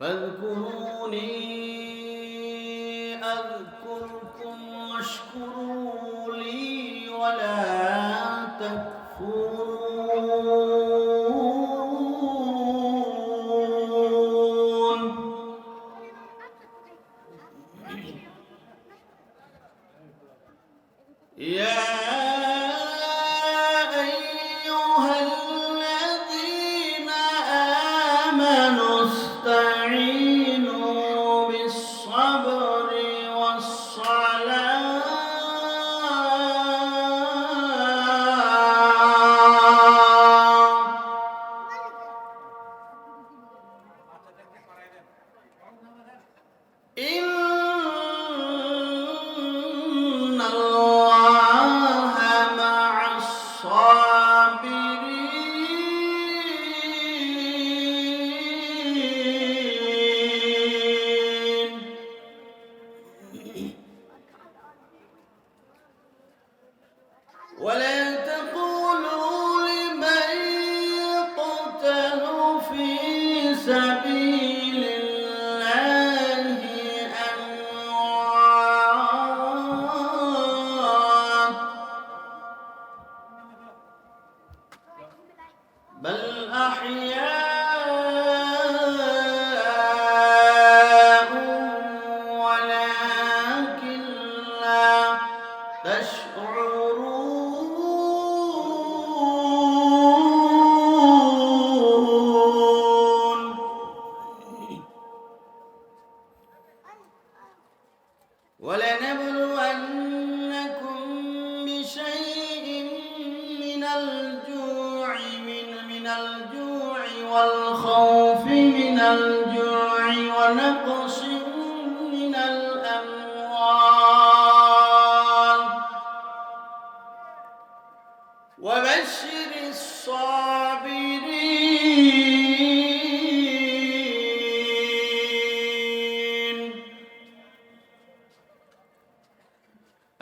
فاذكروني أذكركم واشكروا ولنبلونكم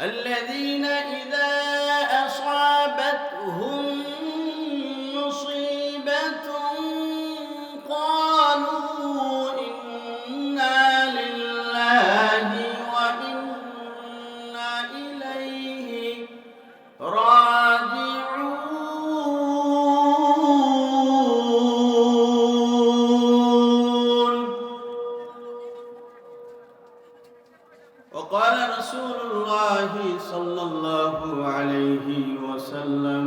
الذين إذا رسول الله صلى الله عليه وسلم.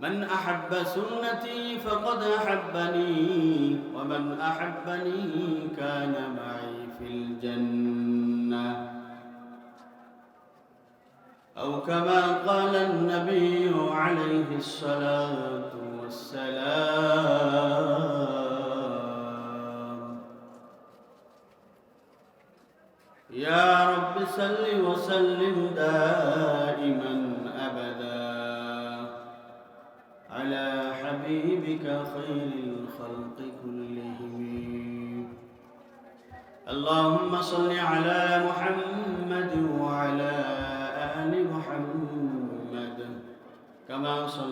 من أحب سنتي فقد أحبني ومن أحبني كان معي في الجنة. أو كما قال النبي عليه الصلاة والسلام يا رب صل وسلم دائما أبدا على حبيبك خير الخلق كلهم. اللهم صل على محمد وعلى آل محمد كما صليت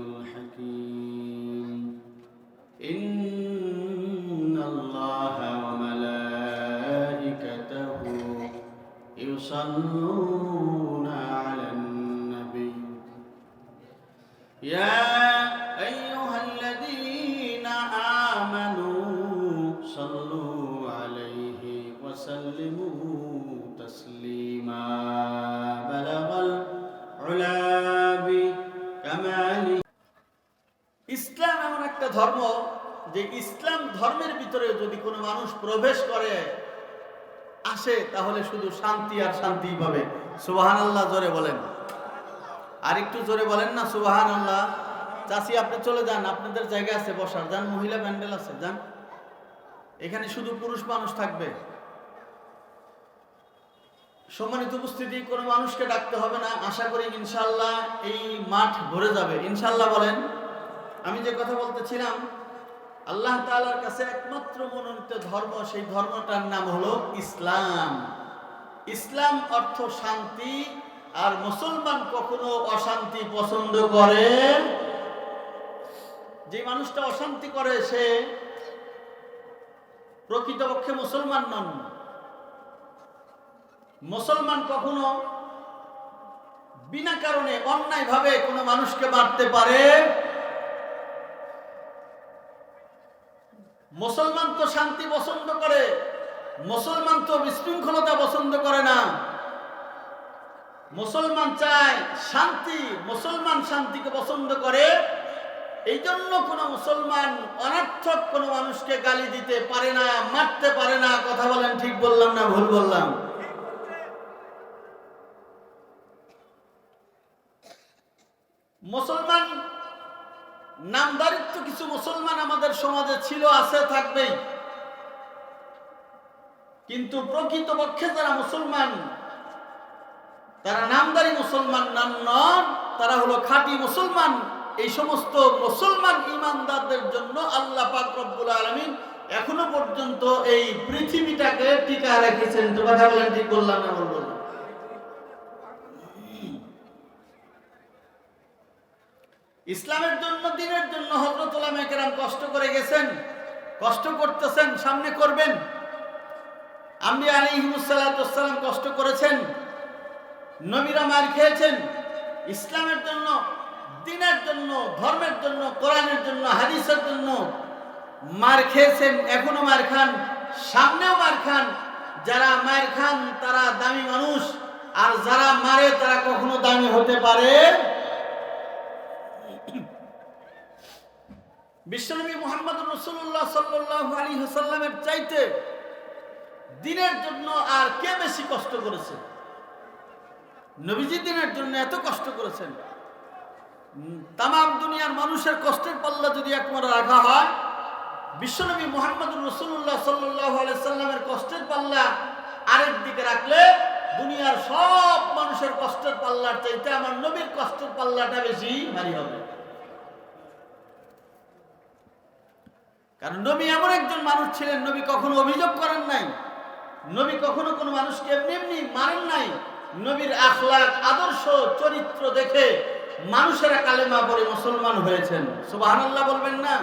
يا أيها الذين آمنوا صلوا عليه وسلموا تسليما بلغ العلا بكماله ইসলাম এমন একটা ধর্ম যে ইসলাম ধর্মের ভিতরে যদি কোনো মানুষ প্রবেশ করে আসে তাহলে শুধু শান্তি আর শান্তি পাবে সুবাহান আল্লাহ জোরে বলেন আর একটু জোরে বলেন না সুবাহান আল্লাহ চাষি আপনি চলে যান, আপনাদের জায়গা আছে বসার। যান, মহিলা প্যান্ডেল আছে, যান। এখানে শুধু পুরুষ মানুষ থাকবে। সম্মানিত উপস্থিতি, কোনো মানুষকে ডাকতে হবে না। আশা করি ইনশাল্লাহ এই মাঠ ভরে যাবে। ইনশাল্লাহ বলেন, আমি যে কথা বলতেছিলাম, আল্লাহ তাআলার কাছে একমাত্র মনোনীত ধর্ম, সেই ধর্মটার নাম হলো ইসলাম। ইসলাম অর্থ শান্তি আর মুসলমান কখনো অশান্তি পছন্দ করে? যে মানুষটা অশান্তি করে, সে প্রকৃতপক্ষে মুসলমান নন। মুসলমান কখনো বিনা কারণে অন্যায় ভাবে কোনো মানুষকে মারতে পারে? মুসলমান তো শান্তি পছন্দ করে, মুসলমান তো বিশৃঙ্খলতা পছন্দ করে না। মুসলমান চায় শান্তি, মুসলমান শান্তিকে পছন্দ করে এই জন্য কোনো মুসলমান অনর্থক কোনো মানুষকে গালি দিতে পারে না, মারতে পারে না, কথা বলেন ঠিক বললাম না ভুল বললাম? মুসলমান নামদারিত্ব কিছু মুসলমান আমাদের সমাজে ছিল, আছে, থাকবেই। কিন্তু প্রকৃতপক্ষে যারা মুসলমান তারা নামদারি মুসলমান নাম নন, তারা হলো খাঁটি মুসলমান। এই সমস্ত মুসলমান ইমানদারদের জন্য আল্লাহ পাক রব্বুল আলামিন এখনও পর্যন্ত এই পৃথিবীটাকে টিকা রেখেছেন। তো কথা বলেন, ঠিক বললাম না বললাম? ইসলামের জন্য, দিনের জন্য হজরত কেরাম কষ্ট করে গেছেন, কষ্ট করতেছেন, সামনে করবেন। আমি আলী হিমুসাল্লাম কষ্ট করেছেন। নবীরা মার খেয়েছেন। ইসলামের জন্য, দিনের জন্য, ধর্মের জন্য, কোরআনের জন্য, হাদিসের জন্য মার খেয়েছেন, এখনও মার খান, সামনেও মার খান। যারা মার খান, তারা দামি মানুষ, আর যারা মারে, তারা কখনো দামি হতে পারে বিশ্বনবী মোহাম্মদ রসুল্লাহ সাল্লাহ আলী হাসাল্লামের চাইতে দিনের জন্য আর কে বেশি কষ্ট করেছে? নবীজি দিনের জন্য এত কষ্ট করেছেন। তাম দুনিয়ার মানুষের কষ্টের পাল্লা যদি একমাত্র রাখা হয়, বিশ্বনবী মোহাম্মদ রসুল্লাহ সাল্লাহ সাল্লামের কষ্টের পাল্লা আরেক দিকে রাখলে দুনিয়ার সব মানুষের কষ্টের পাল্লার চাইতে আমার নবীর কষ্টের পাল্লাটা বেশি ভারী হবে। কারণ নবী এমন একজন মানুষ ছিলেন, নবী কখনো অভিযোগ করেন নাই। নবী কখনো কোনো মানুষকে এমনি এমনি মারেন নাই। নবীর আখলাক আদর্শ চরিত্র দেখে মানুষেরা কালেমা পরে মুসলমান হয়েছেন। সুবাহ বলবেন না?